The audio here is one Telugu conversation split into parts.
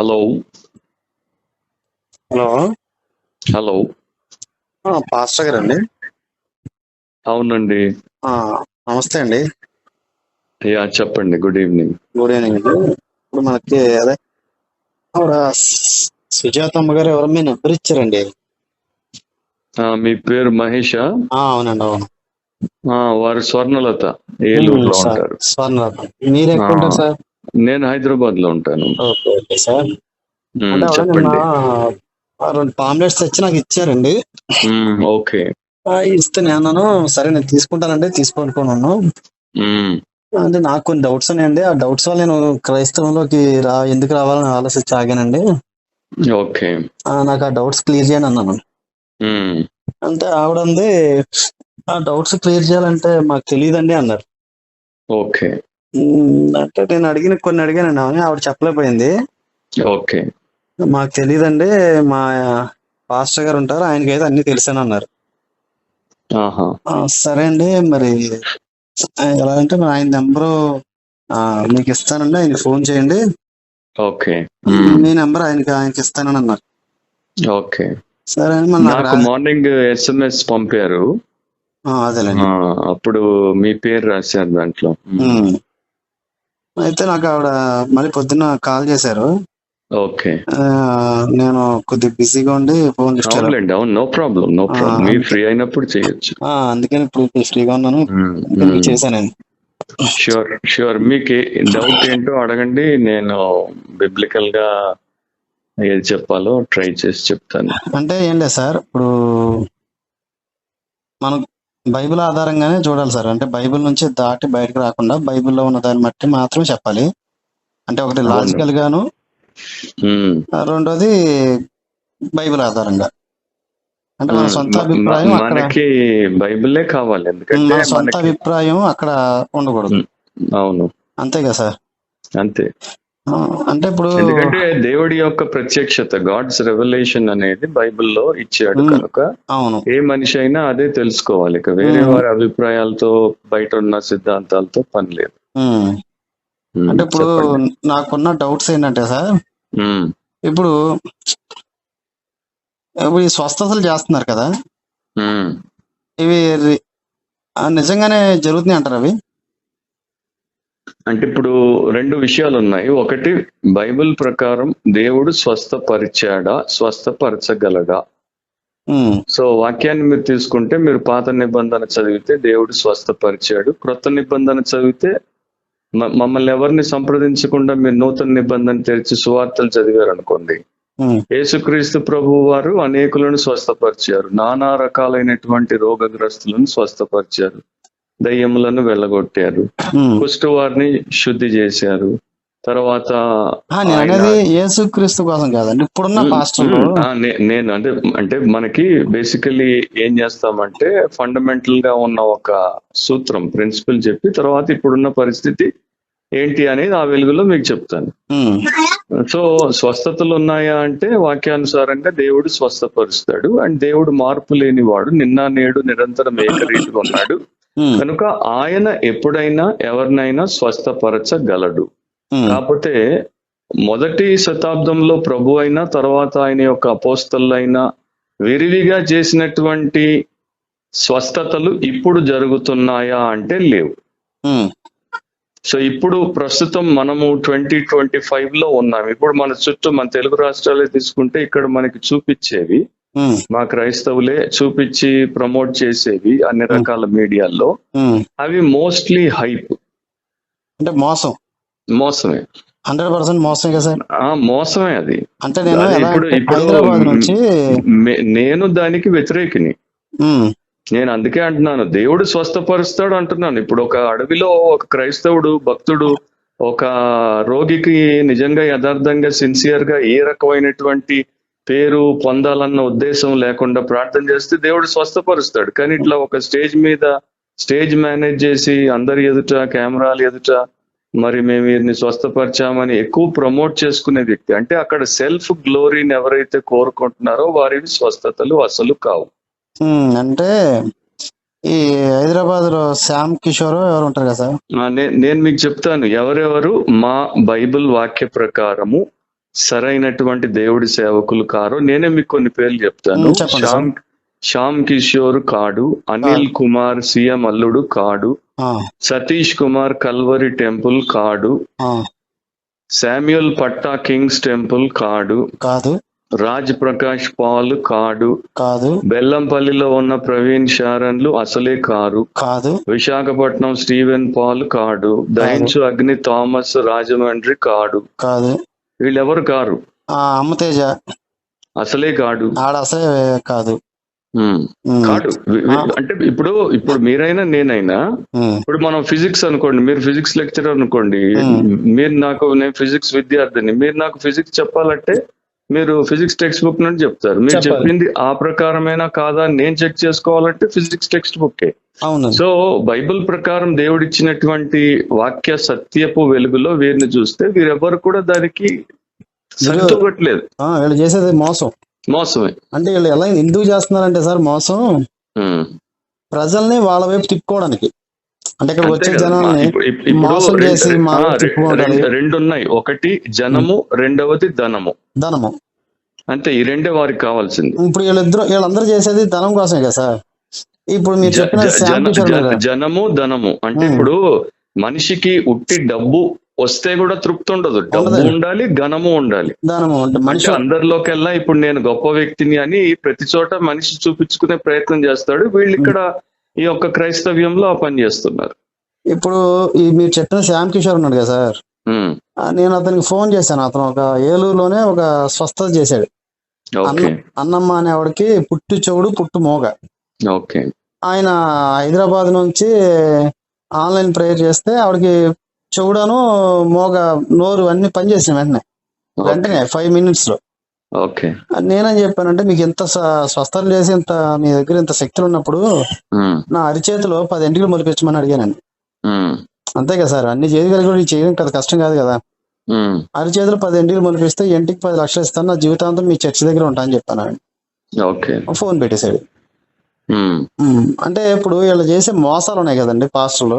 హలో. హలో. హలో. పాస్టర్ గారు అండి అవునండి నమస్తే అండి. యా చెప్పండి. Good evening. గుడ్ ఈవినింగ్ అండి. ఇప్పుడు మనకి అదే సుజాతమ్మ గారు ఎవరో? మీ నెంబర్ ఇచ్చారండి. మీ పేరు మహేషా? అవునండి అవును. వారు స్వర్ణలత. ఏలూరులో ఉంటారు. స్వర్ణలత. మీరు ఎక్కడ ఉంటారు సార్? నేను హైదరాబాద్లో ఉంటాను. Okay okay sir. చెప్పండి. రెండు పాంప్లెట్స్ తెచ్చి నాకు ఇచ్చారండి. ఓకే. ఇస్తే నేను అన్నాను సరే నేను తీసుకుంటానండి తీసుకోనుకున్నాను మ్, అంటే నాకు కొన్ని డౌట్స్ ఉన్నాయండి. ఆ డౌట్స్ వల్ల నేను క్రైస్తవంలోకి రా ఎందుకు రావాలని ఆలోచించి ఆగానండి. ఓకే. నాకు ఆ డౌట్స్ క్లియర్ చేయండి అన్నాను. అంటే ఆవిడ ఉంది ఆ డౌట్స్ క్లియర్ చేయాలంటే మాకు తెలియదండి అన్నారు. ఓకే. అంటే నేను అడిగిన కొన్ని అడిగానండి ఆమె ఆవిడ చెప్పలేకపోయింది. ఓకే. మాకు తెలియదండి మా పాస్టర్ గారు ఉంటారు ఆయనకి అయితే అన్ని తెలుసని అన్నారు సరే అండి మరి ఎలా అంటే మరి ఆయన నెంబరు మీకు ఇస్తానండి ఆయన ఫోన్ చేయండి. ఓకే. మ్, నెంబర్ ఆయనకి ఆయనకి ఇస్తానని అన్నారు ఓకే. సరే నాకు మార్నింగ్ ఎస్ఎంఎస్ పంపారు. అదేలేండి. ఆ, అప్పుడు మీ పేరు రాశారు దాంట్లో. అయితే నాకు ఆవిడ మళ్ళీ పొద్దున్న కాల్ చేశారు. ఓకే. నేను కొద్దిగా బిజీగా ఉండి ఫోన్. అవునులేండి అవును నో ప్రాబ్లం నో ప్రాబ్లం. మీరు. ఫ్రీ అయినప్పుడు చేయొచ్చు. అందుకని ఇప్పుడు ఫ్రీగా ఉన్నాను. మీకు చేశానండి షూర్ షూర్ మీకు డౌట్ ఏంటో అడగండి నేను బిబ్లికల్గా ఏది చెప్పాలో ట్రై చేసి చెప్తాను. అంటే ఏం లేదు సార్ ఇప్పుడు మనం బైబిల్ ఆధారంగానే చూడాలి సార్. అంటే బైబిల్ నుంచి దాటి బయటకు రాకుండా బైబిల్లో ఉన్న దాన్ని బట్టి మాత్రం చెప్పాలి. అంటే ఒకటి. లాజికల్ గాను రెండోది బైబిల్ ఆధారంగా. అంటే మన. సొంత అభిప్రాయం మనకి బైబిలే కావాలి. ఎందుకంటే మన సొంత అభిప్రాయం అక్కడ ఉండకూడదు. అవును. అంతే కదా సార్? అంతే. అంటే ఇప్పుడు ఎందుకంటే దేవుడి యొక్క ప్రత్యక్షత గాడ్స్ రెవల్యూషన్ అనేది బైబిల్లో ఇచ్చాడు. కనుక అవును ఏ మనిషి అయినా అదే తెలుసుకోవాలి ఇక వేరే. వారి అభిప్రాయాలతో బయట ఉన్న సిద్ధాంతాలతో పని లేదు. అంటే ఇప్పుడు నాకున్న డౌట్స్ ఏంటంటే సార్. ఇప్పుడు ఇప్పుడు ఈ స్వస్థతలు చేస్తున్నారు కదా. ఇవి నిజంగానే జరుగుతున్నాయి అంటారు అవి అంటే ఇప్పుడు రెండు విషయాలు ఉన్నాయి ఒకటి బైబిల్ ప్రకారం దేవుడు స్వస్థపరిచాడా? స్వస్థపరచగలడా. సో వాక్యాన్ని మీరు తీసుకుంటే మీరు పాత నిబంధన చదివితే దేవుడు స్వస్థపరిచాడు. క్రొత్త నిబంధన చదివితే మమ్మల్ని ఎవరిని సంప్రదించకుండా మీరు నూతన నిబంధన తెరిచి సువార్తలు చదివారు అనుకోండి ఉమ్. యేసుక్రీస్తు ప్రభు వారు అనేకులను స్వస్థపరిచారు. నానా రకాలైనటువంటి రోగగ్రస్తులను స్వస్థపరిచారు. దయ్యములను వెళ్ళగొట్టారు. ఉమ్. కుష్టు వారిని శుద్ధి చేశారు. తర్వాత అనేది యేసుక్రీస్తు కోసం కాదండి ఇప్పుడున్న పాస్టర్లు నేను అంటే అంటే మనకి బేసికలీ ఏం చేస్తామంటే ఫండమెంటల్గా ఉన్న ఒక సూత్రం ప్రిన్సిపల్ చెప్పి తర్వాత ఇప్పుడున్న పరిస్థితి ఏంటి అనేది ఆ వెలుగులో మీకు చెప్తాను. సో స్వస్థతలు ఉన్నాయా అంటే వాక్యానుసారంగా దేవుడు స్వస్థపరుస్తాడు. అండ్ దేవుడు మార్పు లేనివాడు నిన్న నేడు నిరంతరం ఏకరీతిగా ఉన్నాడు. కనుక ఆయన ఎప్పుడైనా ఎవరినైనా స్వస్థపరచగలడు ఉమ్. కాకపోతే మొదటి శతాబ్దంలో ప్రభు అయినా తర్వాత ఆయన యొక్క అపోస్తలైనా విరివిగా చేసినటువంటి స్వస్థతలు ఇప్పుడు జరుగుతున్నాయా అంటే లేవు ఉమ్. సో ఇప్పుడు ప్రస్తుతం మనము ట్వంటీ ట్వంటీ ఫైవ్లో ఉన్నాం ఇప్పుడు మన చుట్టూ మన తెలుగు రాష్ట్రాలే తీసుకుంటే ఇక్కడ మనకి చూపించేవి. మా క్రైస్తవులే చూపించి ప్రమోట్ చేసేవి అన్ని రకాల మీడియాల్లో. అవి మోస్ట్లీ హైప్. అంటే మోసం. మోసమే. హండ్రెడ్ పర్సెంట్ మోసం కదా సార్? మోసమే అది. అంటే నేను ఇప్పుడు నేను దానికి వ్యతిరేకిని. నేను అందుకే అంటున్నాను దేవుడు స్వస్థపరుస్తాడు అంటున్నాను. ఇప్పుడు ఒక అడవిలో ఒక క్రైస్తవుడు భక్తుడు ఒక రోగికి నిజంగా యథార్థంగా సిన్సియర్గా ఏ రకమైనటువంటి పేరు పొందాలన్న ఉద్దేశం లేకుండా ప్రార్థన చేస్తే దేవుడు స్వస్థపరుస్తాడు. కానీ ఇట్లా ఒక స్టేజ్ మీద స్టేజ్ మేనేజ్ చేసి అందరి ఎదుట కెమెరాలు ఎదుట మరి మేము వీరిని స్వస్థపరిచామని ఎక్కువ ప్రమోట్ చేసుకునే వ్యక్తి. అంటే అక్కడ సెల్ఫ్ గ్లోరీని ఎవరైతే కోరుకుంటున్నారో వారివి స్వస్థతలు అసలు కావు. అంటే ఈ హైదరాబాద్లో శ్యామ్ కిషోర్ ఎవరు ఉంటారు కదా సార్? నేను మీకు చెప్తాను. ఎవరెవరు? మా బైబిల్ వాక్య ప్రకారము సరైనటువంటి దేవుడి సేవకులు కారో నేనే మీకు కొన్ని పేర్లు చెప్తాను. శ్యామ్ శ్యామ్ కిషోర్ కాడు అనిల్ కుమార్ సీఎం అల్లుడు కాడు సతీష్ కుమార్ కల్వరి టెంపుల్ కాడు శామ్యుల్ పట్టా కింగ్స్ టెంపుల్ కాడు కాదు. రాజ్ ప్రకాష్ పాల్ కాడు కాదు. బెల్లంపల్లిలో ఉన్న ప్రవీణ్ శారన్లు అసలే కారు కాదు. విశాఖపట్నం స్టీవెన్ పాల్ కాడు దహించు అగ్ని థామస్ రాజమండ్రి కాడు. కాదు. వీళ్ళెవరు కారు? అమ్మతేజ అసలే కాడు. ఆడ అసలే కాదు. వి- అంటే ఇప్పుడు ఇప్పుడు మీరైనా నేనైనా ఇప్పుడు మనం ఫిజిక్స్ అనుకోండి మీరు ఫిజిక్స్ లెక్చరర్ అనుకోండి. మీరు నాకు నేను ఫిజిక్స్ విద్యార్థిని మీరు నాకు ఫిజిక్స్ చెప్పాలంటే మీరు ఫిజిక్స్ టెక్స్ట్ బుక్ నుండి చెప్తారు. మీరు. చెప్పింది ఆ ప్రకారమైనా కాదా నేను చెక్ చేసుకోవాలంటే ఫిజిక్స్ టెక్స్ట్ బుక్ అవునండి. సో బైబిల్ ప్రకారం దేవుడిచ్చినటువంటి వాక్య సత్యపు వెలుగులో వీరిని చూస్తే వీరెవ్వరు కూడా దానికి సరితూగట్లేదు ఆ, వీళ్ళు చేసేది మోసం. మోసమే. అంటే వీళ్ళు ఎలా ఎందుకు చేస్తున్నారంటే సార్ మోసం. ప్రజల్ని వాళ్ళ వైపు తిప్పుకోవడానికి. అంటే ఇక్కడ వచ్చే. జనాల్ని మోసం చేసి రెండు ఉన్నాయి. ఒకటి జనము రెండవది ధనము. ధనము. అంతే ఈ రెండే వారికి కావాల్సింది. ఇప్పుడు వీళ్ళిద్దరు వీళ్ళందరూ చేసేది ధనం కోసమే కదా సార్? ఇప్పుడు మీరు చెప్పిన. జనము ధనము. అంటే. ఇప్పుడు మనిషికి ఉట్టి డబ్బు వస్తే కూడా తృప్తి ఉండదు. డబ్బు. ఉండాలి ఘనము ఉండాలి. అంటే అంటే మనిషి అందరిలోకెల్లా ఇప్పుడు నేను గొప్ప వ్యక్తిని అని ప్రతి చోట మనిషి చూపించుకునే ప్రయత్నం చేస్తాడు. వీళ్ళు ఇక్కడ ఈ యొక్క క్రైస్తవ్యంలో ఆ పని చేస్తున్నారు. ఇప్పుడు ఈ మీరు చెప్పిన శ్యామ్ కిషోర్ ఉన్నాడు కదా సార్? నేను అతనికి ఫోన్ చేశాను. అతను ఒక ఏలూరులోనే ఒక స్వస్థత చేశాడు. అన్నమ్మ అనే ఆవిడకి పుట్టు చెవుడు పుట్టు మోగ. ఓకే. ఆయన హైదరాబాద్ నుంచి ఆన్లైన్ ప్రేయర్ చేస్తే ఆవిడకి చెవుడను మోగ నోరు అన్ని పనిచేసిన వెంటనే. వెంటనే ఫైవ్ మినిట్స్లో. ఓకే. నేనేం చెప్పానంటే మీకు ఇంత స్వ- స్వస్థత చేసి ఇంత మీ దగ్గర ఇంత శక్తులు ఉన్నప్పుడు నా అరిచేతిలో పది ఎంటికలు మొలిపించమని అడిగానండి. అంతే కదా సార్. అన్ని చేయగలిగి చేయడం కదా కష్టం కాదు కదా. ఉమ్, అరిచేతులు పది ఎంటికలు మొలిపిస్తే ఎంటికి పది లక్షలు ఇస్తాను నా జీవితాంతం మీ చర్చి దగ్గర ఉంటా అని చెప్పాను. ఓకే. ఫోన్ పెట్టేశాడు. అంటే ఇప్పుడు వీళ్ళు చేసే మోసాలు ఉన్నాయి కదండి పాస్టర్లు.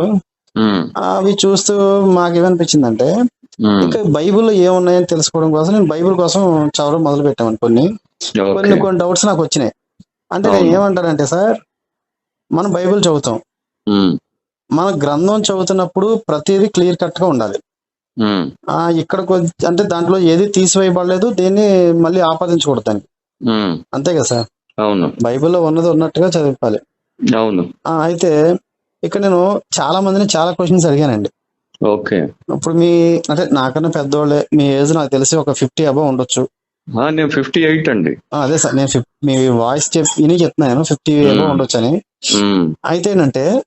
అవి చూస్తూ మాకు ఏమనిపించిందంటే ఉమ్, ఇంకా బైబిల్లో ఏమున్నాయని తెలుసుకోవడం కోసం నేను బైబిల్ కోసం చదవడం మొదలు పెట్టామని కొన్ని కొన్ని కొన్ని డౌట్స్ నాకు వచ్చినాయి. అంటే నేను. ఏమంటానంటే సార్ మనం బైబిల్ చదువుతాం. మన గ్రంథం చదువుతున్నప్పుడు ప్రతిదీ క్లియర్ కట్గా ఉండాలి. ఇక్కడ అంటే దాంట్లో ఏది తీసివేయబడలేదు దేన్ని మళ్ళీ ఆపాదించకూడదు అంతే కదా సార్? అవును. బైబిల్లో ఉన్నది ఉన్నట్టుగా చదివిపాలి. అవును. ఆ, అయితే ఇక్కడ నేను చాలా మందిని చాలా క్వశ్చన్స్ అడిగానండి. ఓకే. ఇప్పుడు మీ అంటే నాకన్నా పెద్దోళ్ళే మీ ఏజ్ నాకు తెలిసి ఒక ఫిఫ్టీ అబౌవ్ ఉండొచ్చు. నేను ఫిఫ్టీ ఎయిట్ అండి అదే సార్ నేను మీ వాయిస్ చెప్పి విని చెప్తున్నాను ఫిఫ్టీ. అబౌవ్ ఉండొచ్చు అని అయితే ఏంటంటే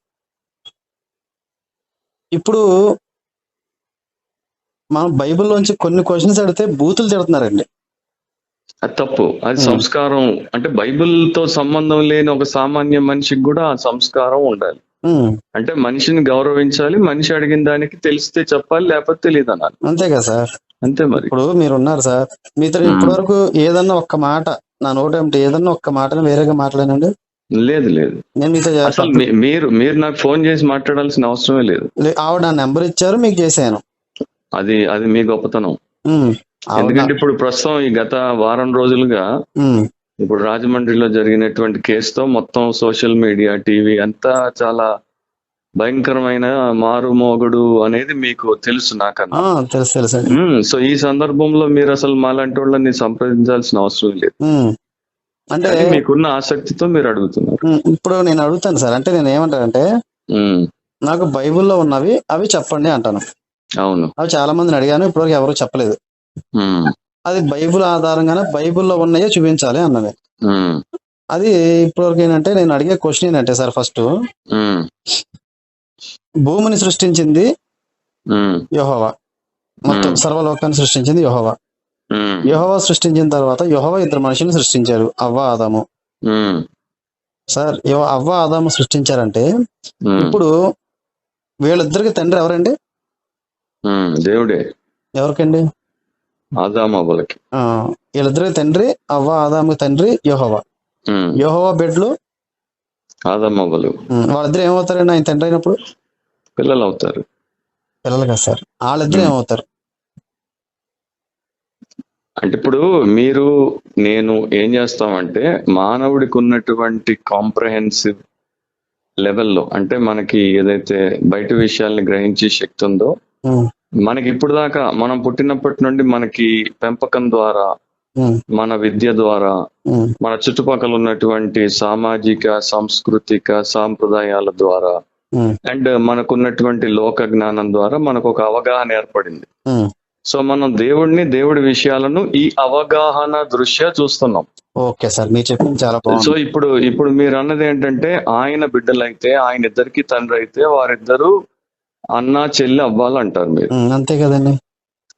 ఇప్పుడు మనం బైబిల్లోంచి కొన్ని క్వశ్చన్స్ అడిగితే బూతులు తిడుతున్నారండి. అది తప్పు. అది. సంస్కారం. అంటే బైబిల్తో సంబంధం లేని ఒక సామాన్య మనిషికి కూడా ఆ సంస్కారం ఉండాలి. అంటే మనిషిని గౌరవించాలి మనిషి అడిగిన దానికి తెలిస్తే చెప్పాలి లేకపోతే తెలియదు అనాలి అంతే కదా సార్? అంతే మరి. ఇప్పుడు మీరు ఉన్నారు సార్. మీతో. ఇప్పటి వరకు ఏదన్నా ఒక్క మాట నా నోట ఏమిటి ఏదన్నా ఒక్క మాటను వేరేగా మాట్లాడానండి? లేదు లేదు. అసలు మీరు మీరు నాకు ఫోన్ చేసి మాట్లాడాల్సిన అవసరమే లేదు. ఆవిడ నా నెంబర్ ఇచ్చారు మీకు చేశాను. అది అది మీ గొప్పతనం. ఎందుకంటే ఇప్పుడు ప్రస్తుతం ఈ గత వారం రోజులుగా ఇప్పుడు రాజమండ్రిలో జరిగినటువంటి కేసుతో మొత్తం సోషల్ మీడియా టీవీ అంతా చాలా భయంకరమైన మారుమోగుడు అనేది మీకు తెలుసు నాకన్నా. తెలుసు సో ఈ సందర్భంలో మీరు అసలు మాలాంటి వాళ్ళని సంప్రదించాల్సిన అవసరం లేదు. అంటే కానీ మీకున్న ఆసక్తితో మీరు అడుగుతున్నారు. ఇప్పుడు నేను అడుగుతాను సార్. అంటే నేను ఏమంటానంటే నాకు బైబిల్లో ఉన్నవి అవి చెప్పండి అంటాను. అవును. అవి చాలా మందిని అడిగాను ఇప్పటివరకు ఎవరు చెప్పలేదు. అది బైబిల్ ఆధారంగానే బైబిల్లో ఉన్నాయో చూపించాలి అన్నది. అది ఇప్పటివరకు ఏంటంటే నేను అడిగే క్వశ్చన్ ఏంటంటే సార్ ఫస్ట్ భూమిని సృష్టించింది యెహోవా. మొత్తం. సర్వలోకాన్ని సృష్టించింది యెహోవా. యెహోవా సృష్టించిన తర్వాత యెహోవా ఇద్దరు మనుషుల్ని సృష్టించారు. అవ్వ ఆదాము. సార్ అవ్వ ఆదాము సృష్టించారంటే ఇప్పుడు వీళ్ళిద్దరికి తండ్రి ఎవరండి? దేవుడే. ఎవరికండి? ఆదామవ్వలకి ఆ, వీళ్ళిద్దరికి తండ్రి అవ్వ ఆదాము తండ్రి యెహోవా. యెహోవా బిడ్డలు? ఆదామవ్వలు ఉమ్, వాళ్ళిద్దరు ఏమవుతారండి? ఆయన తండ్రి అయినప్పుడు? పిల్లలు అవుతారు. పిల్లలు కదా సార్. వాళ్ళిద్దరు. ఏమవుతారు? అంటే ఇప్పుడు మీరు నేను ఏం చేస్తామంటే మానవుడికి ఉన్నటువంటి కాంప్రహెన్సివ్ లెవెల్లో అంటే మనకి ఏదైతే బయట విషయాల్ని గ్రహించే శక్తి ఉందో మనకి ఇప్పుడు దాకా మనం పుట్టినప్పటి నుండి మనకి పెంపకం ద్వారా మన విద్య ద్వారా మన చుట్టుపక్కల ఉన్నటువంటి సామాజిక సాంస్కృతిక సాంప్రదాయాల ద్వారా అండ్ మనకున్నటువంటి లోక జ్ఞానం ద్వారా మనకు ఒక అవగాహన ఏర్పడింది. సో మనం దేవుడిని దేవుడి విషయాలను ఈ అవగాహన దృష్ట్యా చూస్తున్నాం. ఓకే సార్ మీరు చెప్పింది చాలా సో ఇప్పుడు ఇప్పుడు మీరు అన్నది ఏంటంటే ఆయన బిడ్డలైతే ఆయన ఇద్దరికి తండ్రి అయితే వారిద్దరు అన్న చెల్లి అవ్వాలంటారు మీరు. అంతే కదండి.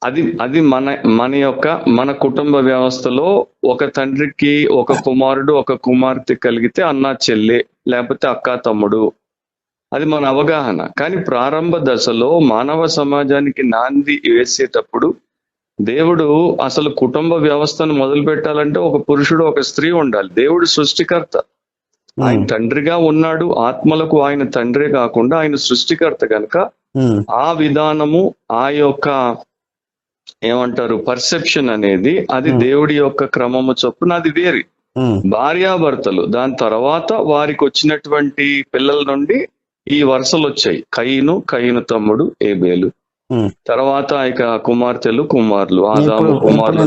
అది అది మన మన యొక్క మన కుటుంబ వ్యవస్థలో ఒక తండ్రికి ఒక కుమారుడు ఒక కుమార్తె కలిగితే అన్న చెల్లి లేకపోతే అక్క తమ్ముడు అది మన అవగాహన. కానీ ప్రారంభ దశలో మానవ సమాజానికి నాంది వేసేటప్పుడు దేవుడు అసలు కుటుంబ వ్యవస్థను మొదలు పెట్టాలంటే ఒక పురుషుడు ఒక స్త్రీ ఉండాలి. దేవుడు సృష్టికర్త. ఆయన తండ్రిగా ఉన్నాడు ఆత్మలకు ఆయన తండ్రే కాకుండా ఆయన సృష్టికర్త కనుక ఆ విధానము ఆ యొక్క ఏమంటారు పర్సెప్షన్ అనేది అది. దేవుడి యొక్క క్రమము చొప్పున అది వేరు. భార్యాభర్తలు దాని తర్వాత వారికి వచ్చినటువంటి పిల్లల నుండి ఈ వరుసలు వచ్చాయి. కయ్యను కయ్యను తమ్ముడు ఏబేలు. తర్వాత ఇక కుమార్తెలు కుమారులు ఆదాము కుమారులు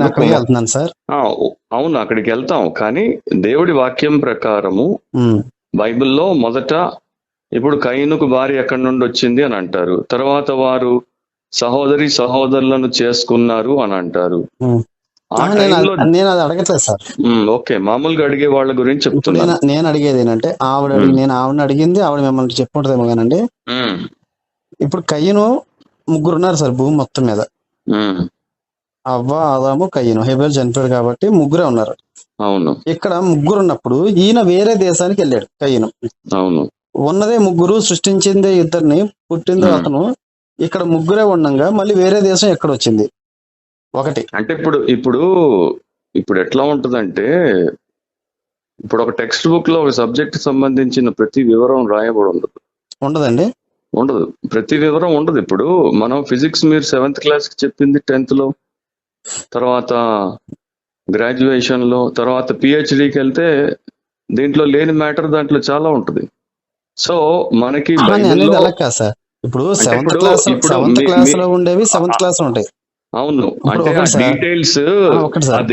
అవును అక్కడికి వెళ్తాం. కానీ దేవుడి వాక్యం ప్రకారము బైబిల్లో మొదట ఇప్పుడు కయ్యనుకు భార్య ఎక్కడి నుండి వచ్చింది అని అంటారు. తర్వాత వారు సహోదరి సహోదరులను చేసుకున్నారు అని అంటారు. నేను అది- నేను అది అడగట్లేదు సార్. ఓకే. మామూలుగా అడిగే వాళ్ళ గురించి ఇప్పుడు చెప్తున్నాను. నేను అడిగేది ఏంటంటే ఆవిడ నేను ఆవిడని అడిగింది ఆవిడ మిమ్మల్ని చెప్పుంటదేమో కానండి. ఇప్పుడు కయ్యను ముగ్గురు ఉన్నారు సార్ భూమి మొత్తం మీద. అవ్వ ఆదాము కయ్యను. హెబెల్ చనిపోయాడు కాబట్టి ముగ్గురే ఉన్నారు. అవును. ఇక్కడ ముగ్గురు ఉన్నప్పుడు ఈయన వేరే దేశానికి వెళ్ళాడు కయ్యను. అవును. ఉన్నదే ముగ్గురు సృష్టించిందే ఇద్దరిని పుట్టిందే. అతను. ఇక్కడ ముగ్గురే ఉండంగా మళ్ళీ వేరే దేశం ఎక్కడ వచ్చింది? ఒకటి. అంటే ఇప్పుడు ఇప్పుడు ఇప్పుడు ఎట్లా ఉంటదంటే ఇప్పుడు ఒక టెక్స్ట్ బుక్లో ఒక సబ్జెక్ట్ సంబంధించిన ప్రతి వివరం రాయబడి ఉండదు. ఉండదండి. ఉండదు. ప్రతి వివరం ఉండదు. ఇప్పుడు మనం ఫిజిక్స్ మీరు సెవెంత్ క్లాస్కి చెప్పింది టెన్త్లో తర్వాత గ్రాడ్యుయేషన్లో తర్వాత పిహెచ్డికి వెళ్తే దీంట్లో లేని మ్యాటర్ దాంట్లో చాలా ఉంటుంది. సో మనకి అలా కాదు సార్. ఇప్పుడు సెవెంత్ క్లాస్ ఇప్పుడు సెవెంత్ క్లాస్లో ఉండేవి సెవెంత్ క్లాస్ ఉంటాయి. అవును. అంటే. డీటెయిల్స్ ఆ,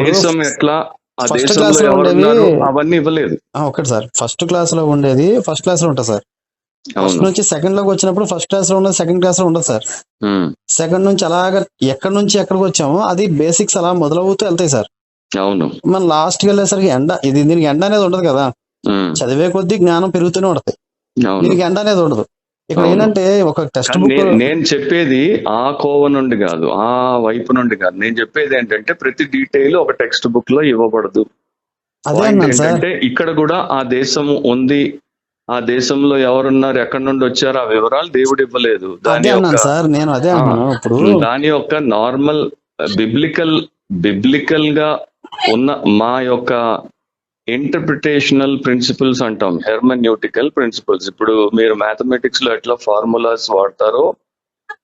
దేశం ఎట్లా ఆ దేశంలో ఎవరున్నారు అవన్నీ ఇవ్వలేదు. ఒకటి సార్. ఫస్ట్ క్లాస్లో ఉండేది ఫస్ట్ క్లాస్లో ఉంటుంది సార్. ఫస్ట్ నుంచి సెకండ్లోకి వచ్చినప్పుడు ఫస్ట్ క్లాస్లో ఉండదు సెకండ్ క్లాస్లో ఉండదు సార్. సెకండ్ నుంచి అలాగా ఎక్కడి నుంచి ఎక్కడికి వచ్చామో అది బేసిక్స్ అలా మొదలవుతూ వెళ్తాయి సార్. అవును. మనం లాస్ట్కి వెళ్ళేసరికి ఎండ ఇది దీనికి ఎండ అనేది ఉండదు కదా. చదివే కొద్దీ జ్ఞానం పెరుగుతూనే ఉంటుంది. దీనికి ఎండ అనేది ఉండదు. ఇక్కడ. ఏంటంటే ఒక టెక్స్ట్ కానీ బుక్ నేను చెప్పేది ఆ కోవ నుండి కాదు ఆ వైపు నుండి కాదు. నేను చెప్పేది ఏంటంటే ప్రతి డీటెయిల్ ఒక టెక్స్ట్ బుక్లో ఇవ్వబడదు. ఏంటంటే ఇక్కడ కూడా ఆ దేశము ఉంది. ఆ దేశంలో ఎవరున్నారు ఎక్కడి నుండి వచ్చారు ఆ వివరాలు దేవుడు ఇవ్వలేదు. దాని సార్ నేను అదే ఆ, అన్నాను ఇప్పుడు. దాని యొక్క నార్మల్ బిబ్లికల్ బిబ్లికల్గా ఉన్న మా యొక్క ఇంటర్ప్రిటేషనల్ ప్రిన్సిపల్స్ అంటాం హెర్మన్యూటికల్ ప్రిన్సిపల్స్ ఇప్పుడు మీరు మ్యాథమెటిక్స్లో ఎట్లా ఫార్ములాస్ వాడతారో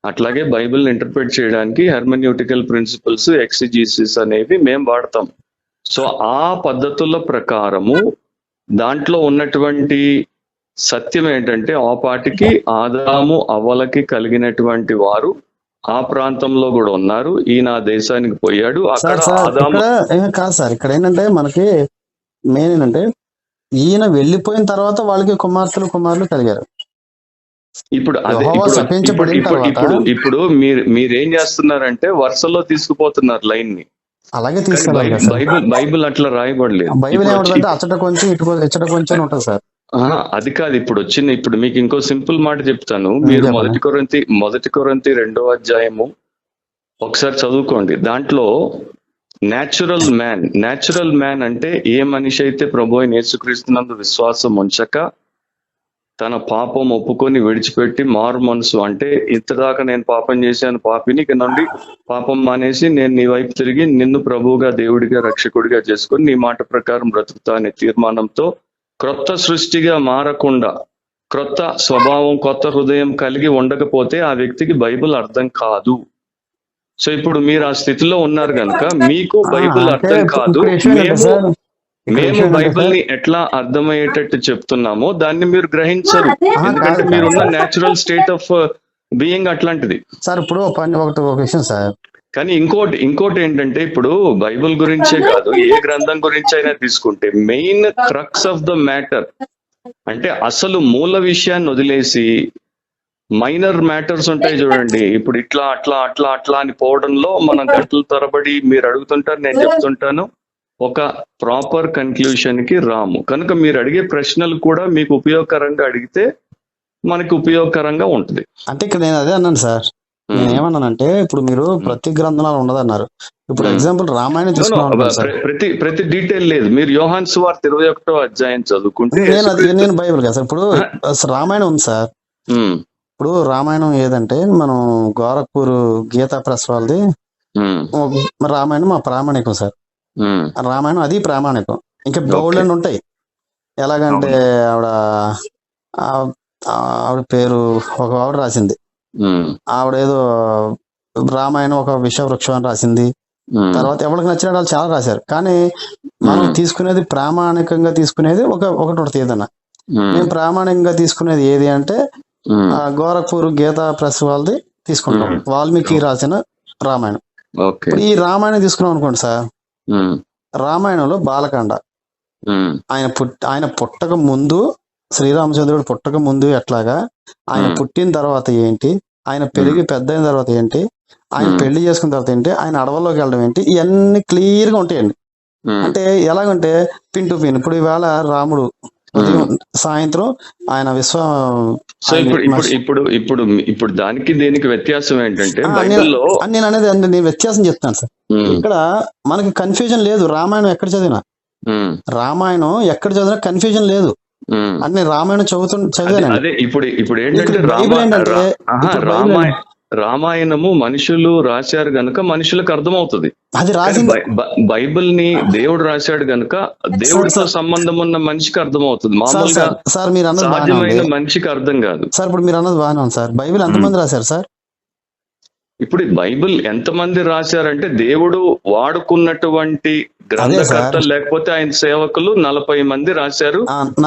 అట్లాగే బైబిల్ ఇంటర్ప్రిట్ చేయడానికి హెర్మన్యూటికల్ ప్రిన్సిపల్స్ ఎక్సిజీసిస్ అనేవి మేము వాడతాం. సో ఆ పద్ధతుల ప్రకారము దాంట్లో ఉన్నటువంటి సత్యం ఏంటంటే ఆ పాటికి ఆదాము అవ్వలకి కలిగినటువంటి వారు ఆ ప్రాంతంలో కూడా ఉన్నారు. ఈయన దేశానికి పోయాడు. అక్కడ కాదు సార్. ఇక్కడ ఏంటంటే మనకి మెయిన్ ఏంటంటే ఈయన వెళ్ళిపోయిన తర్వాత వాళ్ళకి కుమార్తెలు కుమారులు కలిగారు. ఇప్పుడు అదే ఇప్పుడు ఇప్పుడు మీరు మీరేం చేస్తున్నారంటే వరుసలో తీసుకుపోతున్నారు లైన్ని అలాగే తీసుకెళ్ళాలి బైబిల్ బైబిల్ అట్లా రాయబడలేదు. బైబిల్ ఏమంటుందంటే అచ్చట కొంచెం ఇటు ఇచ్చట కొంచెం ఉంటుంది సార్. అది కాదు ఇప్పుడు వచ్చిన ఇప్పుడు మీకు ఇంకో సింపుల్ మాట చెప్తాను. మీరు. మొదటి కొరంతి మొదటి కొరంతి రెండో అధ్యాయము ఒకసారి చదువుకోండి. దాంట్లో న్యాచురల్ మ్యాన్ న్యాచురల్ మ్యాన్ అంటే ఏ మనిషి అయితే ప్రభు అయిన యేసుక్రీస్తునందు విశ్వాసం ఉంచక తన పాపం ఒప్పుకొని విడిచిపెట్టి మారు మనసు అంటే ఇంతదాకా నేను పాపం చేశాను పాపిని నుండి పాపం మానేసి నేను నీ వైపు తిరిగి నిన్ను ప్రభువుగా దేవుడిగా రక్షకుడిగా చేసుకొని నీ మాట ప్రకారం బ్రతుకుతా అనే తీర్మానంతో క్రొత్త సృష్టిగా మారకుండా క్రొత్త స్వభావం కొత్త హృదయం కలిగి ఉండకపోతే ఆ వ్యక్తికి బైబిల్ అర్థం కాదు. సో ఇప్పుడు మీరు ఆ స్థితిలో ఉన్నారు కనుక మీకు బైబిల్ అర్థం కాదు. మేము బైబిల్ని ఎట్లా అర్థమయ్యేటట్టు చెప్తున్నామో దాన్ని మీరు గ్రహించరు. ఎందుకంటే మీరున్న. నేచురల్ స్టేట్ ఆఫ్ బీయింగ్ అట్లాంటిది. సార్ ఇప్పుడు ఒక పని ఒకటి ఒక విషయం సార్. కానీ ఇంకోటి ఇంకోటి ఏంటంటే ఇప్పుడు బైబిల్ గురించే కాదు ఏ గ్రంథం గురించి అయినా తీసుకుంటే main crux of the matter అంటే అసలు మూల విషయాన్ని వదిలేసి మైనర్ మ్యాటర్స్ ఉంటాయి చూడండి. ఇప్పుడు ఇట్లా అట్లా అట్లా అట్లా అని పోవడంలో మనం గంటల తరబడి మీరు అడుగుతుంటారు నేను చెప్తుంటాను. ఒక ప్రాపర్ కన్క్లూషన్కి రాము. కనుక మీరు అడిగే ప్రశ్నలు కూడా మీకు ఉపయోగకరంగా అడిగితే మనకి ఉపయోగకరంగా ఉంటుంది. అంటే ఇక్కడ నేను అదే అన్నాను సార్. నేను ఏమన్నానంటే ఇప్పుడు మీరు ప్రతి గ్రంథంలో ఉండదన్నారు ఇప్పుడు Hmm. Example Ramayanam sir. ప్ర- ప్రతి ప్రతి డీటెయిల్ లేదు. మీరు యోహాన్ సువార్త ఇరవై ఒకటో అధ్యాయం చదువుకుంటే నేను అది నేను బైబిల్ కదా సార్. ఇప్పుడు రామాయణం ఉంది సార్. ఇప్పుడు రామాయణం ఏదంటే మనం గోరఖ్పూర్ గీతా ప్రెస్ వాళ్ళది. రామాయణం మా ప్రామాణికం సార్. రామాయణం అది ప్రామాణికం. ఇంకా బౌల్డ్ ఉంటాయి. ఎలాగంటే ఆవిడ ఆవిడ పేరు ఒక ఆవిడ రాసింది. ఆవిడ ఏదో రామాయణం ఒక విషవృక్షం అని రాసింది. తర్వాత ఎవరికి నచ్చిన వాళ్ళు చాలా రాశారు. కానీ మనం. తీసుకునేది ప్రామాణికంగా తీసుకునేది ఒక ఒకటి ఒకటి ఏదన్నా మేము ప్రామాణికంగా తీసుకునేది ఏది అంటే గోరఖ్పూర్ గీతా ప్రెస్ వాళ్ళది తీసుకుంటాం. వాల్మీకి రాసిన రామాయణం. ఈ రామాయణం తీసుకున్నాం అనుకోండి సార్. రామాయణంలో బాలకాండ. ఆయన పుట్ ఆయన పుట్టక ముందు శ్రీరామచంద్రుడు పుట్టక ముందు ఎట్లాగా ఆయన. పుట్టిన తర్వాత ఏంటి ఆయన పెరిగి పెద్ద అయిన తర్వాత ఏంటి ఆయన. పెళ్ళి చేసుకున్న తర్వాత ఏంటి ఆయన అడవుల్లోకి వెళ్ళడం ఏంటి ఇవన్నీ క్లియర్గా ఉంటాయండి అంటే ఎలాగంటే పిన్ టు పిన్. ఇప్పుడు ఈవేళ రాముడు సాయంత్రం ఆయన విశ్వ సో ఇప్పుడు ఇప్పుడు ఇప్పుడు ఇప్పుడు ఇప్పుడు దానికి దేనికి వ్యత్యాసం ఏంటంటే బైబిల్లో నేను అనేది నేను వ్యత్యాసం చెప్తాను సార్. ఇక్కడ మనకి కన్ఫ్యూజన్ లేదు. రామాయణం ఎక్కడ చదివినా? రామాయణం ఎక్కడ చదివినా కన్ఫ్యూజన్ లేదు. ఉమ్. అంటే నేను రామాయణం చదువుతు అదే చదివానండి. అదే ఇప్పుడు ఇప్పుడు ఏంటంటే ఇక్కడ రామాయణము మనుషులు రాశారు గనుక మనుషులకు అర్థమవుతుంది. అది బైబిల్ని దేవుడు రాశాడు గనుక దేవుడితో సంబంధం ఉన్న మనిషికి అర్థమవుతుంది. మామూలుగా సార్ మీరు అన్నది మనిషికి అర్థం కాదు. సార్ ఇప్పుడు మీరు అన్నది బాగానే ఉంది సార్. బైబిల్ ఎంతమంది రాశారు సార్? ఇప్పుడు బైబిల్ ఎంతమంది రాశారంటే దేవుడు వాడుకున్నటువంటి గ్రంథకర్తలు లేకపోతే ఆయన సేవకులు నలభై మంది రాశారు.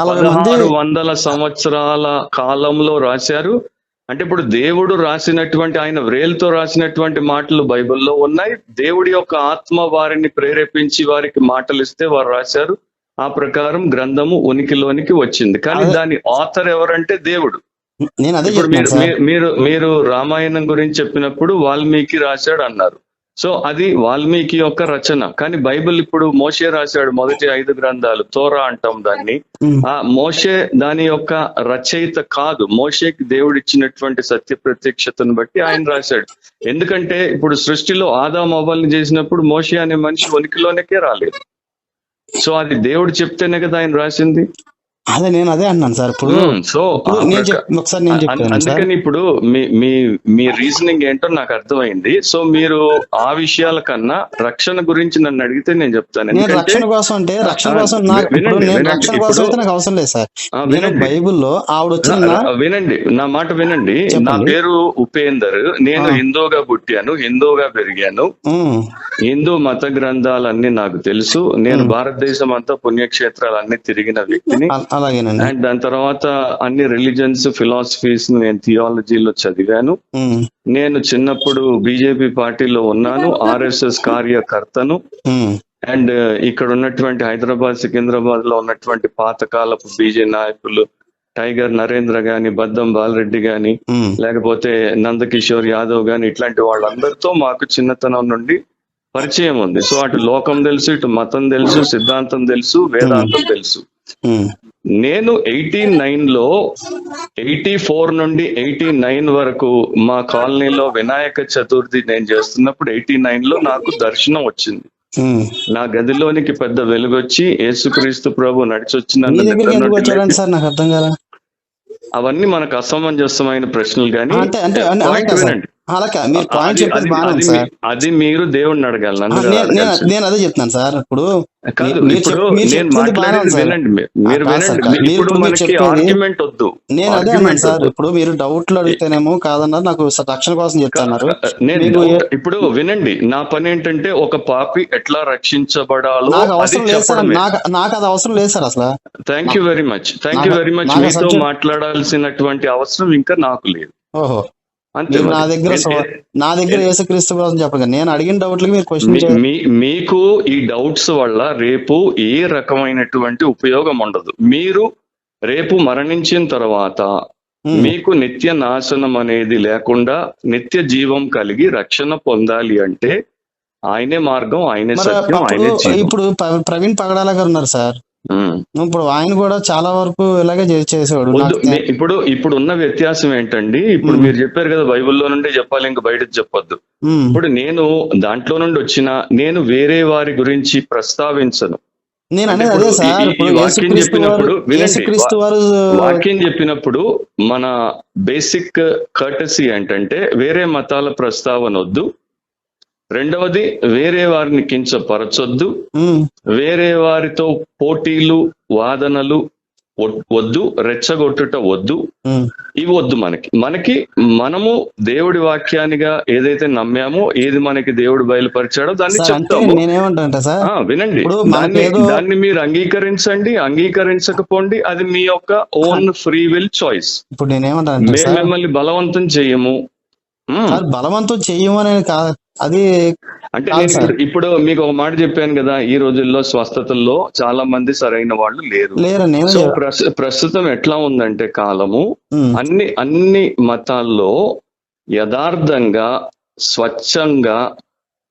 పదహారు వందల సంవత్సరాల కాలంలో రాశారు. అంటే ఇప్పుడు దేవుడు రాసినటువంటి ఆయన వ్రేలుతో రాసినటువంటి మాటలు బైబిల్లో ఉన్నాయి. దేవుడి యొక్క ఆత్మ వారిని ప్రేరేపించి వారికి మాటలు ఇస్తే వారు రాశారు. ఆ ప్రకారం గ్రంథము ఉనికిలోనికి వచ్చింది. కానీ. దాని ఆథర్ ఎవరంటే దేవుడు. నేను అదే మీరు మీరు రామాయణం గురించి చెప్పినప్పుడు వాల్మీకి రాశాడు అన్నారు. సో అది వాల్మీకి యొక్క రచన. కానీ బైబిల్ ఇప్పుడు మోషే రాశాడు మొదటి ఐదు గ్రంథాలు. తోరా అంటాం దాన్ని. ఆ మోషే దాని యొక్క రచయిత కాదు. మోషేకి దేవుడు ఇచ్చినటువంటి సత్య ప్రత్యక్షతను బట్టి ఆయన రాశాడు. ఎందుకంటే ఇప్పుడు సృష్టిలో ఆదాం అవ్వల్ని చేసినప్పుడు మోషే అనే మనిషి ఉనికిలోనికే రాలేదు. సో అది దేవుడు చెప్తేనే కదా ఆయన రాసింది. అదే నేను అదే అన్నాను సార్. ఇప్పుడు సో నేను ఒకసారి నేను చెప్తాను అందుకని ఇప్పుడు మీ మీ మీ రీజనింగ్ ఏంటో నాకు అర్థమైంది. సో మీరు ఆ విషయాల కన్నా రక్షణ గురించి నన్ను అడిగితే నేను చెప్తాను. నేను రక్షణ కోసం అంటే రక్షణ కోసం నాకు నేను. రక్షణ కోసం అయితే నాకు అవసరం లేదు సార్. నేను బైబిల్లో ఆవిడ వచ్చిన వినండి నా మాట వినండి. నా. పేరు ఉపేందర్. నేను. హిందూగా పుట్టాను హిందూగా పెరిగాను. హిందూ మత గ్రంథాలన్నీ నాకు తెలుసు. నేను. భారతదేశం అంతా పుణ్యక్షేత్రాలన్నీ తిరిగిన వ్యక్తిని. అలాగేనండి. అండ్ దాని తర్వాత అన్ని రిలీజన్స్ ఫిలాసఫీస్ నేను థియాలజీలో చదివాను. నేను చిన్నప్పుడు బీజేపీ పార్టీలో ఉన్నాను ఆర్ఎస్ఎస్ కార్యకర్తను. అండ్ ఇక్కడ ఉన్నటువంటి హైదరాబాద్ సికింద్రాబాద్లో ఉన్నటువంటి పాతకాలపు బీజే నాయకులు టైగర్ నరేంద్ర గాని బద్దం బాలరెడ్డి గాని లేకపోతే నందకిషోర్ యాదవ్ గాని ఇట్లాంటి వాళ్ళందరితో మాకు చిన్నతనం నుండి పరిచయం ఉంది. సో అటు లోకం తెలుసు ఇటు మతం తెలుసు సిద్ధాంతం తెలుసు వేదాంతం తెలుసు. నేను ఎయిటీ నైన్లో ఎయిటీ ఫోర్ నుండి ఎయిటీ నైన్ వరకు మా కాలనీలో వినాయక చతుర్థి నేను చేస్తున్నప్పుడు ఎయిటీ నైన్లో నాకు దర్శనం వచ్చింది. నా గదిలోనికి పెద్ద వెలుగొచ్చి యేసుక్రీస్తు ప్రభు నడిచొచ్చి మీ నన్ను దగ్గరికి నిద్ర ఎందుకు నుండి వచ్చాడండి లేపి- సార్? నాకు అర్థం కాల. అవన్నీ మనకు అసమంజసమైన ప్రశ్నలు కానీ వినండి. అలా కాదు, మీరు పాయింట్ అది చెప్పేది బాగానే సార్. మీరు దేవుణ్ణి అడగాలి నేను అదే చెప్తున్నాను సార్. ఇప్పుడు నేను అదే అన్నాను సార్. ఇప్పుడు మీరు డౌట్లు అడిగితేనేమో కాదన్నారు నాకు రక్షణ కోసం చెప్తున్నారు. నేను ఇప్పుడు వినండి నా పని ఏంటంటే ఒక పాపి ఎట్లా రక్షించబడాలో నాకు అది అవసరం లేదు సార్. నాకు నాకు అది అవసరం లేదు సార్ అసలు. Thank you very much thank you very much మీతో మాట్లాడాల్సినటువంటి అవసరం ఇంకా నాకు లేదు. ఓహో. మీరు నా. దగ్గర నా దగ్గర యేసుక్రీస్తు కోసం చెప్పండి నేను అడిగిన డౌట్లకి మీరు క్వశ్చన్ మీకు ఈ డౌట్స్ వల్ల రేపు ఏ రకమైనటువంటి ఉపయోగం ఉండదు. మీరు రేపు మరణించిన తర్వాత మీకు నిత్య నాశనం అనేది లేకుండా నిత్య జీవం కలిగి రక్షణ పొందాలి అంటే ఆయనే మార్గం ఆయనే సత్యం ఆయనే ఇప్పుడు ప్రవీణ్ పగడాల గారు ఉన్నారు సార్. ఇప్పుడు ఆయన కూడా చాలా వరకు ఇలాగే చేసేవాడు. ఇప్పుడు ఇప్పుడు ఉన్న వ్యత్యాసం ఏంటండి? ఇప్పుడు. మీరు చెప్పారు కదా బైబిల్లో నుండి చెప్పాలి ఇంకా బయటకు చెప్పొద్దు. ఇప్పుడు నేను దాంట్లో నుండి వచ్చిన నేను వేరే వారి గురించి ప్రస్తావించను. నేను అనేది అదే సార్ వాక్యం చెప్పినప్పుడు వాక్యం చెప్పినప్పుడు మన బేసిక్ కర్టసీ ఏంటంటే వేరే మతాల ప్రస్తావన వద్దు రెండవది వేరే వారిని కించపరచొద్దు. వేరే వారితో పోటీలు వాదనలు వద్- వద్దు రెచ్చగొట్టుట వద్దు. ఇవి వద్దు మనకి. మనకి మనము దేవుడి వాక్యానిగా ఏదైతే నమ్మామో ఏది మనకి దేవుడు బయలుపరిచాడో దాన్ని చెప్తాము. వినండి. దాన్ని మీరు అంగీకరించండి అంగీకరించకపోండి అది మీ యొక్క ఓన్ ఫ్రీ విల్ చాయిస్ ఇప్పుడు సార్? మిమ్మల్ని బలవంతం చేయము. బలవంతం చెయ్యమని కాదు. అది అంటే. ఇప్పుడు మీకు ఒక మాట చెప్పాను కదా ఈ రోజుల్లో స్వస్థతల్లో చాలా మంది సరైన వాళ్ళు లేరు. సో ప్రస్- ప్రస్తుతం ఎట్లా ఉందంటే కాలము అన్ని అన్ని మతాల్లో యథార్థంగా స్వచ్ఛంగా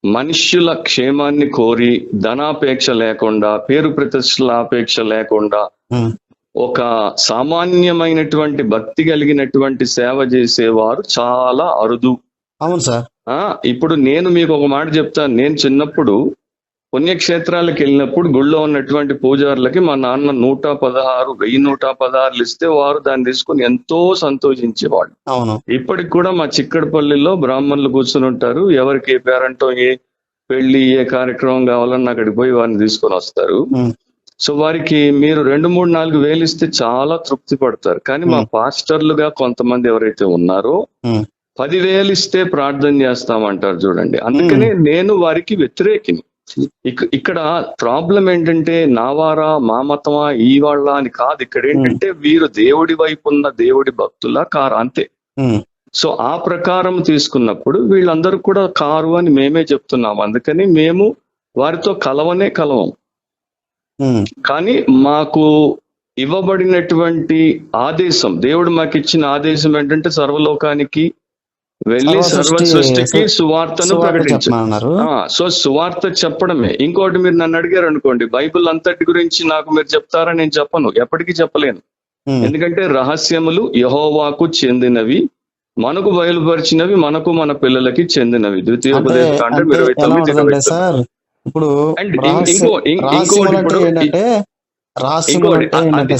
మనుష్యుల క్షేమాన్ని కోరి ధనాపేక్ష లేకుండా పేరు ప్రతిష్టల అపేక్ష లేకుండా ఒక సామాన్యమైనటువంటి భక్తి కలిగినటువంటి సేవ చేసేవారు చాలా అరుదు. అవును సార్. ఇప్పుడు నేను మీకు ఒక మాట చెప్తాను. నేను చిన్నప్పుడు పుణ్యక్షేత్రాలకు వెళ్ళినప్పుడు గుళ్ళో ఉన్నటువంటి పూజారులకి మా నాన్న నూట పదహారు వెయ్యి నూట పదహారులు ఇస్తే వారు దాన్ని తీసుకుని ఎంతో సంతోషించేవాళ్ళు. అవును. ఇప్పటికి కూడా మా చిక్కడపల్లిలో బ్రాహ్మణులు కూర్చుని ఉంటారు. ఎవరికి ఏ పేరంటో ఏ పెళ్ళి ఏ కార్యక్రమం కావాలన్నా అక్కడికి పోయి వారిని తీసుకొని వస్తారు. సో వారికి మీరు రెండు మూడు నాలుగు వేలు ఇస్తే చాలా తృప్తి పడతారు. కానీ మా. పాస్టర్లుగా కొంతమంది ఎవరైతే ఉన్నారో పదివేలు ఇస్తే ప్రార్థన చేస్తామంటారు చూడండి. అందుకనే నేను వారికి వ్యతిరేకిని. ఇక- ఇక్కడ ప్రాబ్లం ఏంటంటే నా వారా మా మతమా ఈ వాళ్ళ అని కాదు. ఇక్కడ ఏంటంటే వీరు దేవుడి వైపు ఉన్న దేవుడి భక్తుల కారు అంతే. సో ఆ ప్రకారం తీసుకున్నప్పుడు వీళ్ళందరూ కూడా కారు అని మేమే చెప్తున్నాం. అందుకని మేము వారితో కలవనే కలవం. కానీ మాకు ఇవ్వబడినటువంటి ఆదేశం దేవుడు మాకు ఇచ్చిన ఆదేశం ఏంటంటే సర్వలోకానికి వెళ్ళి సర్వ సర్వ సృష్టి- సృష్టికి సువార్తను సువార్త ప్రకటించు. చెప్పమన్నారు. ఆ, సో సువార్త చెప్పడమే. ఇంకోటి మీరు నన్ను అడిగారు అనుకోండి బైబిల్ అంతటి గురించి నాకు మీరు చెప్తారా? నేను చెప్పను. ఎప్పటికీ చెప్పలేను. ఎందుకంటే రహస్యములు యహోవాకు చెందినవి మనకు బయలుపరిచినవి మనకు మన పిల్లలకి చెందినవి. ద్వితీయోపదేశ అంటే ఇరవై తొమ్మిది సార్ ఇప్పుడు ఇంకో ఇంకోటి ఇప్పుడు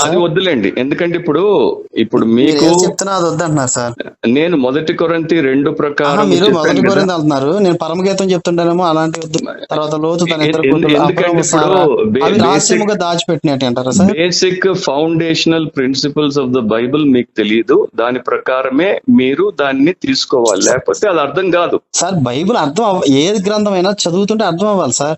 అది వద్దులేండి. ఎందుకంటే ఇప్పుడు ఇప్పుడు మీరు మీకు ఏం చెప్తున్నా అది వద్దంటున్నారు సార్. నేను మొదటి కొరంతి రెండు ప్రకారం మీరు మొదటి. కొరింథీ వెళ్తున్నారు నేను పరమగీతం చెప్తుంటానేమో అలాంటి తర్వాత లోతు తన ఇద్దరు దాచిపెట్టినట్టు అంటారా sir? Basic foundational principles of the Bible మీకు తెలియదు దాని ప్రకారమే మీరు దాన్ని తీసుకోవాలి. లేకపోతే అది అర్థం కాదు. సార్ బైబిల్ అర్థం అవ్వ ఏది గ్రంథం అయినా చదువుతుంటే అర్థం అవ్వాలి సార్.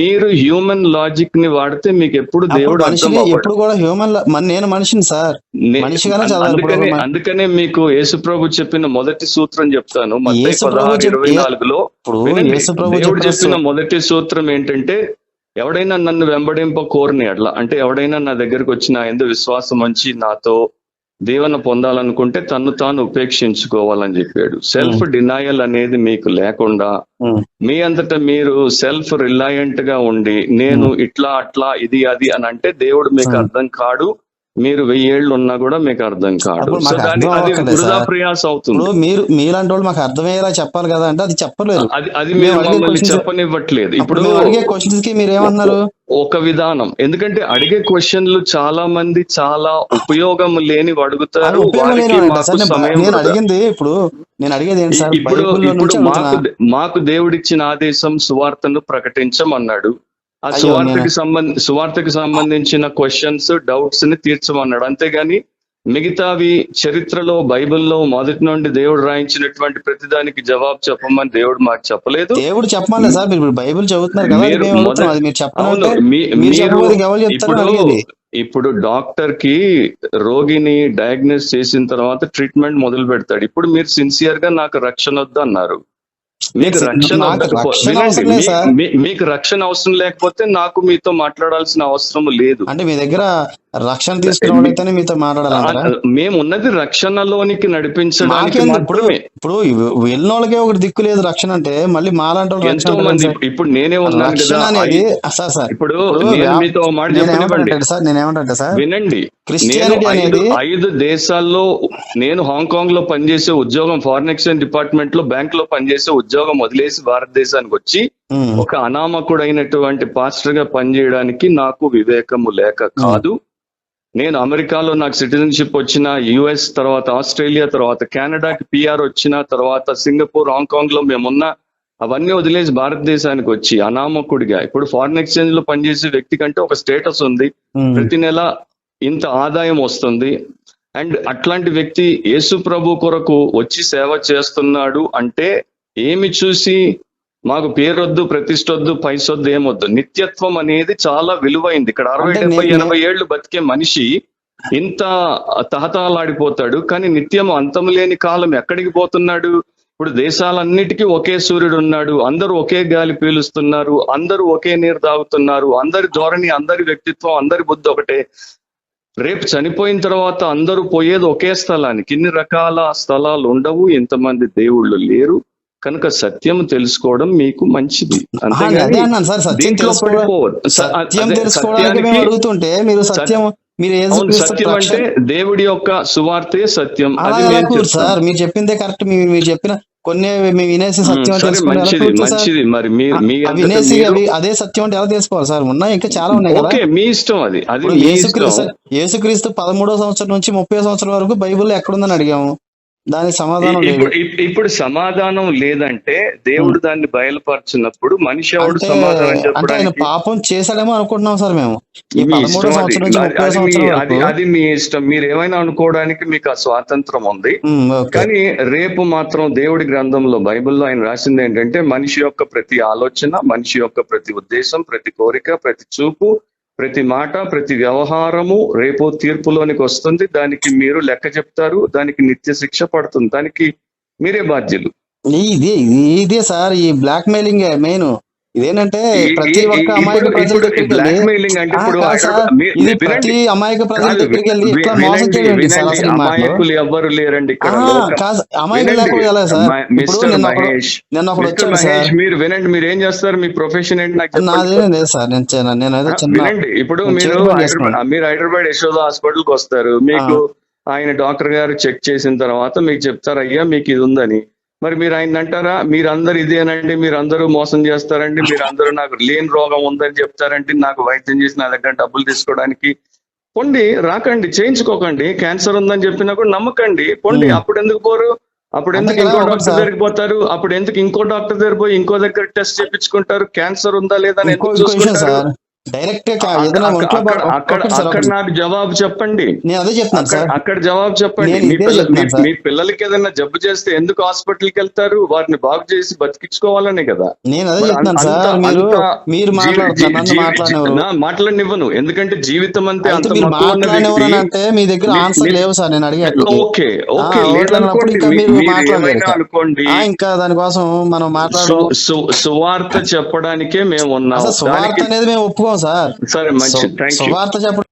మీరు హ్యూమన్ లాజిక్ని వాడితే మీకు ఎప్పుడు దేవుడు అర్థం ఎప్పుడు కూడా హ్యూమన్ నేను మనిషిని సార్. అందుకనే అందుకనే మీకు యేసుప్రభు చెప్పిన మొదటి సూత్రం చెప్తాను. ఇరవై నాలుగులో దేవుడు చెప్పిన మొదటి సూత్రం ఏంటంటే ఎవడైనా నన్ను వెంబడింప కోరని అట్లా. అంటే ఎవడైనా నా దగ్గరకు వచ్చి నా ఎందు విశ్వాసం ఉంచి నాతో దీవెన పొందాలనుకుంటే తన్ను తాను ఉపేక్షించుకోవాలని చెప్పాడు. సెల్ఫ్ డినాయల్ అనేది మీకు లేకుండా మీ అంతటా మీరు సెల్ఫ్ రిలయంట్గా ఉండి నేను ఇట్లా అట్లా ఇది అది అని అంటే దేవుడు మీకు. అర్థం కాడు. మీరు వెయ్యేళ్ళు ఉన్నా కూడా మీకు అర్థం వృధా సార్. ప్రయాస అవుతుంది. మీరు మీలాంటి వాళ్ళు మాకు అర్థమయ్యేలా చెప్పాలి కదా అంటే అది చెప్పలేదు. అది అది మేము మీరు చెప్పనివ్వట్లేదు. ఇప్పుడు అడిగే క్వశ్చన్స్కి మీరు ఏమన్నారు ఒక విధానం. ఎందుకంటే అడిగే క్వశ్చన్లు చాలా మంది చాలా ఉపయోగం లేని అడుగుతారు నేను. అడిగింది ఇప్పుడు నేను అడిగేది ఏంటి సార్? ఇప్పుడు మాకు మాకు దేవుడిచ్చిన ఆదేశం సువార్తను ప్రకటించమన్నాడు. ఆ సువార్తకి సంబంధ సువార్తకి సంబంధించిన క్వశ్చన్స్ డౌట్స్ని తీర్చమన్నాడు. అంతేగాని మిగతావి చరిత్రలో బైబిల్లో మొదటి నుండి దేవుడు రాయించినటువంటి ప్రతిదానికి జవాబు చెప్పమని దేవుడు మాకు చెప్పలేదు. దేవుడు చెప్పమలే సార్ మీరు బైబిల్ చదువుతున్నారు కదా ఇప్పుడు ఇప్పుడు డాక్టర్కి రోగిని డయాగ్నోస్ చేసిన తర్వాత ట్రీట్మెంట్ మొదలు పెడతాడు. ఇప్పుడు మీరు సిన్సియర్గా నాకు రక్షణ వద్దు అన్నారు మీకు రక్షణ మీకు రక్షణ అవసరం లేకపోతే నాకు మీతో మాట్లాడాల్సిన అవసరం లేదు. అంటే మీ దగ్గర రక్షణ తీసుకున్నవాడైతేనే మీతో మాట్లాడాలంటారా? మేము ఉన్నది రక్షణలోనికి నడిపించడానికి ఇప్పుడు ఇప్పుడు వెళ్ళిన వాళ్ళకే ఒకటి దిక్కు లేదు రక్షణ అంటే మళ్ళీ మాలాంటి ఎంతో మంది. ఇప్పుడు నేనే ఉన్నాను రక్షణ అనేది సార్ సార్. ఇప్పుడు మీతో మాట సార్ నేను ఏమంటే సార్ వినండి. క్రిస్టియానిటీ ఐదు అనేది ఐదు దేశాల్లో నేను హాంకాంగ్లో పనిచేసే ఉద్యోగం ఫారిన్ ఎక్స్చేంజ్ డిపార్ట్మెంట్లో బ్యాంక్లో పనిచేసే ఉద్యోగం వదిలేసి భారతదేశానికి వచ్చి ఒక అనామకుడైనటువంటి పాస్టర్గా పనిచేయడానికి నాకు వివేకము లేక కాదు. నేను అమెరికాలో నాకు సిటిజన్షిప్ వచ్చిన యుఎస్ తర్వాత ఆస్ట్రేలియా తర్వాత కెనడాకి పిఆర్ వచ్చిన తర్వాత సింగపూర్ హాంకాంగ్లో మేమున్న అవన్నీ వదిలేసి భారతదేశానికి వచ్చి అనామకుడిగా. ఇప్పుడు ఫారిన్ ఎక్స్చేంజ్లో పనిచేసే వ్యక్తి కంటే ఒక స్టేటస్ ఉంది. ప్రతి నెల ఇంత ఆదాయం వస్తుంది. అండ్ అట్లాంటి వ్యక్తి యేసు ప్రభు కొరకు వచ్చి సేవ చేస్తున్నాడు అంటే ఏమి చూసి మాకు పేరొద్దు ప్రతిష్టొద్దు పైసొద్దు ఏమొద్దు. నిత్యత్వం అనేది చాలా విలువైంది. ఇక్కడ అరవై డెబ్బై ఎనభై ఏళ్ళు బతికే మనిషి ఇంత తహతహలాడిపోతాడు కానీ నిత్యం అంతం లేని కాలం ఎక్కడికి పోతున్నాడు? ఇప్పుడు దేశాలన్నిటికీ ఒకే సూర్యుడు ఉన్నాడు. అందరూ ఒకే గాలి పీలుస్తున్నారు. అందరూ ఒకే నీరు తాగుతున్నారు. అందరి ధోరణి అందరి వ్యక్తిత్వం అందరి బుద్ధి ఒకటే. రేపు చనిపోయిన తర్వాత అందరూ పోయేది ఒకే స్థలానికి. ఇన్ని రకాల స్థలాలు ఉండవు. ఇంతమంది దేవుళ్ళు లేరు. కనుక సత్యం తెలుసుకోవడం మీకు మంచిది. అదే అన్నాను సార్ సత్యం తెలుసుకోవడం సత్యం తెలుసుకోవడానికి మేము అడుగుతుంటే మీరు సత్యం మీరు సత్యం అంటే దేవుడి యొక్క సువార్తే సత్యం. సార్ మీరు చెప్పిందే కరెక్ట్. మీరు చెప్పిన కొన్ని మేము వినేసి సత్యం మంచిది? మంచిది. మరి వినేసి అదే సత్యం అంటే ఎలా తెలుసుకోవాలి సార్? ఉన్నాయి ఇంకా చాలా ఉన్నాయి కదా. ఓకే మీ ఇష్టం అది. అది యేసుక్రీస్తు ఇష్టం. యేసుక్రీస్తు పదమూడో సంవత్సరం నుంచి ముప్పై సంవత్సరం వరకు బైబిల్లో ఎక్కడుందని అడిగాము. దానికి సమాధానం ఇప్పుడు సమాధానం లేదంటే దేవుడు దాన్ని బయలుపరచినప్పుడు మనిషి ఎవడు సమాధానం చెప్పడానికి పాపం చేశాడేమో అనుకుంటున్నాం సార్ మేము. అది. మీ- ఇష్టం. మీరు ఏమైనా అనుకోవడానికి మీకు ఆ స్వాతంత్రం ఉంది. కానీ రేపు మాత్రం దేవుడి గ్రంథంలో బైబిల్లో ఆయన రాసింది ఏంటంటే మనిషి యొక్క ప్రతి ఆలోచన మనిషి యొక్క ప్రతి ఉద్దేశం ప్రతి కోరిక ప్రతి చూపు ప్రతి మాట ప్రతి వ్యవహారము రేపు తీర్పులోనికి వస్తుంది. దానికి మీరు లెక్క చెప్తారు. దానికి నిత్య శిక్ష పడుతుంది. దానికి మీరే బాధ్యులు. ఇది ఇదే సార్ ఈ బ్లాక్ మెయిలింగ్ మెయిన్. ఇదేంటంటే ప్రతి ఒక్క అమాయక ప్రజల దగ్గరికి బ్లాక్ వెళ్ళి. ప్రతి అమాయక ప్రజల దగ్గరికి వెళ్ళి ఇట్లా మోసం చేయండి సార్ అసలు అమాయకులు ఎవ్వరు లేరండి అమాయకులు లేకపోతే ఎలా సార్? మిస్టర్ మహేష్. మిస్టర్ వచ్చాడు మహేష్ సార్. మీరు వినండి మీరు ఏం చేస్తారు? మీ ప్రొఫెషన్ ఏంటి? నాకు నాదేం లేదు సార్ నేను నేను ఏదో చిన్న ఇప్పుడు నేను మీరు. మీరు హైదరాబాద్ యశోద హాస్పిటల్కి వస్తారు. మీకు ఆయన డాక్టర్ గారు చెక్ చేసిన తర్వాత మీకు చెప్తారు అయ్యా మీకు ఇది ఉందని. మరి మీరు ఆయన అంటారా మీరందరూ ఇదేనండి మీరందరూ మోసం చేస్తారండి మీరందరూ నాకు లేని రోగం ఉందని చెప్తారండి నాకు వైద్యం చేసి నా దగ్గర డబ్బులు తీసుకోవడానికి. పొండి రాకండి చేయించుకోకండి. క్యాన్సర్ ఉందని చెప్పినా కూడా నమ్మకండి. పొండి. అప్పుడు ఎందుకు పోరు? అప్పుడు ఎందుకు ఇంకో డాక్టర్. దగ్గరికి పోతారు? అప్పుడు ఎందుకు ఇంకో డాక్టర్ దగ్గర పోయి ఇంకో దగ్గర టెస్ట్ చేయించుకుంటారు? క్యాన్సర్ ఉందా లేదా అని ఎందుకు చూసుకుంటారు? డైరెక్ట్గా అక్కడ-. నాకు జవాబు చెప్పండి. నేను అదే అక్కడ సార్. అక్కడ జవాబు చెప్పండి. మీ పిల్లలకి ఏదైనా జబ్బు చేస్తే ఎందుకు హాస్పిటల్కి వెళ్తారు? వారిని బాగు చేసి బతికించుకోవాలనే కదా. నేను అదే అంత- సార్. మీరు మీరు మాట్లాడనివ్వను ఎందుకంటే జీవితం అంతే అంత అంటే మీ దగ్గర ఆన్సర్ లేవు సార్. నేను అడిగేది ఓకే ఓకే. అనుకోండి. ఇంకా దానికోసం మనం మాట్లాడు సువార్త చెప్పడానికే మేము ఉన్నాం. సువార్త అనేది మేము ఒప్పుకోం సార్ సువార్త చెప్పడం